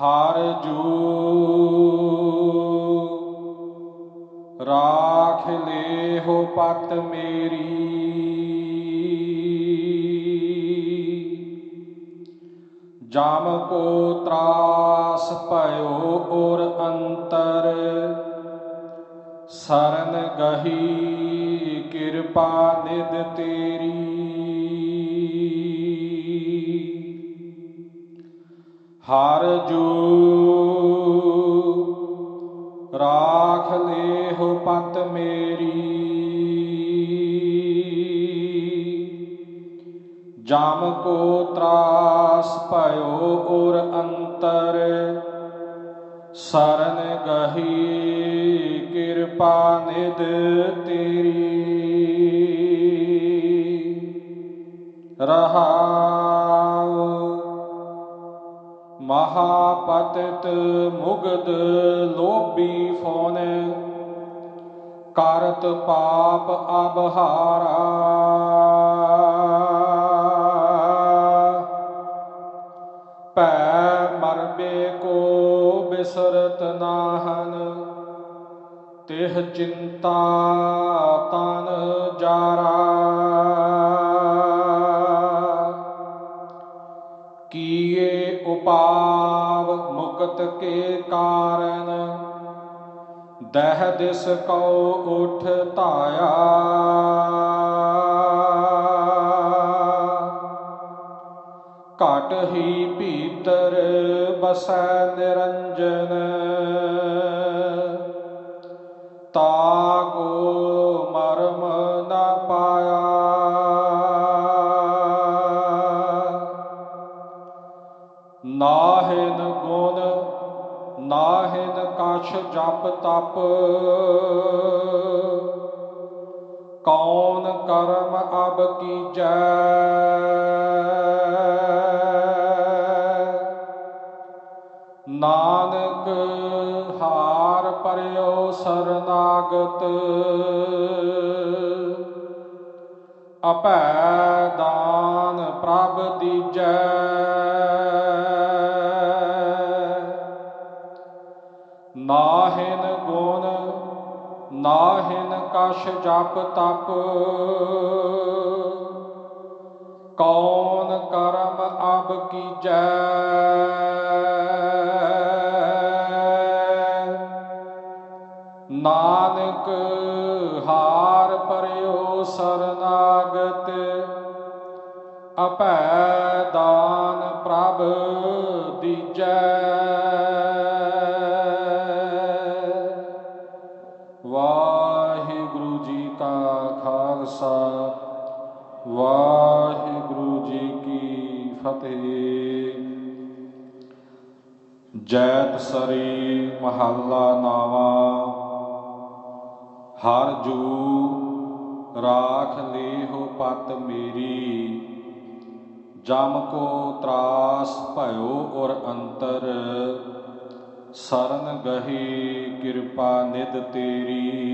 ਹਰ ਜੂ ਰਾਖ ਲੇਹੋ ਪਤ ਮੇਰੀ। ਜਾਮ ਕੋ ਤਰਾਸ ਭਇਓ ਔਰ ਅੰਤਰ, ਸਰਨ ਗਹੀ ਕਿਰਪਾ ਨਿਦ ਤੇਰੀ। ਹਰ ਜੂ ਰਾਖ ਲੇਹੁ ਪਤ ਮੇਰੀ। ਜਾਮ ਕੋ ਤਰਾਸ ਭਇਓ ਔਰ ਅੰਤਰ, ਸਰਨ ਗਹੀ ਕਿਰਪਾ ਨਿਦ ਤੇਰੀ। ਰਹਾਉ ਮਹਾਪਤਿਤ ਮੁਗਦ ਲੋਭੀ ਫੋਨ, ਕਰਤ ਪਾਪ ਅਬਹਾਰਾ। ਭੈ ਮਰਬੇ ਕੋ ਬਿਸਰਤ ਨਾਹਨ, ਤਿਹ ਚਿੰਤਾ ਤਨ ਜਾਰਾ। ਮੁਕਤ ਕੇ ਕਾਰਨ, ਦਹ ਦਿਸ ਕਉ ਉਠ ਧਾਇਆ। ਘਟ ਹੀ ਭੀਤਰ ਬਸੈ ਨਿਰੰਜਨ, ਤਾ ਕੋ ਮਰਮ ਨਾ ਪਾਇਆ। ਨਾਹਿਨ ਗੁਣ ਨਾਹਿਨ ਕਛ ਜਪ ਤਪ। ਕੌਣ ਕਰਮ ਅਬ ਕੀਜੈ? ਨਾਨਕ ਹਾਰ ਪਰਿਓ ਸਰਨਾਗਤ। ਅਪੈ ਦਾਨ ਪ੍ਰਭ ਦੀਜੈ। ਨਾਹਿਨ ਕਛ ਜਪ ਤਪ, ਕੌਣ ਕਰਮ ਅਬ ਕੀਜੈ? ਨਾਨਕ ਹਾਰ ਪਰਿਓ ਸਰਨਾਗਤ ਅਪੈ ਦਾਨ ਪ੍ਰਭ ਦੀਜੈ। ਖਾਲਸਾ। ਵਾਹਿਗੁਰੂ ਜੀ ਕੀ ਫਤਿਹ। ਜੈਤ ਸਰੀ ਮਹੱਲਾ ਨਾਵਾ। ਹਰ ਜੂ ਰਾਖ ਲੇਹੁ ਪਤ ਮੇਰੀ। ਜਮ ਕੋ ਤਰਾਸ ਭਇਓ ਔਰ ਅੰਤਰ। ਸਰਨ ਗਹੀ ਕਿਰਪਾ ਨਿਦ ਤੇਰੀ।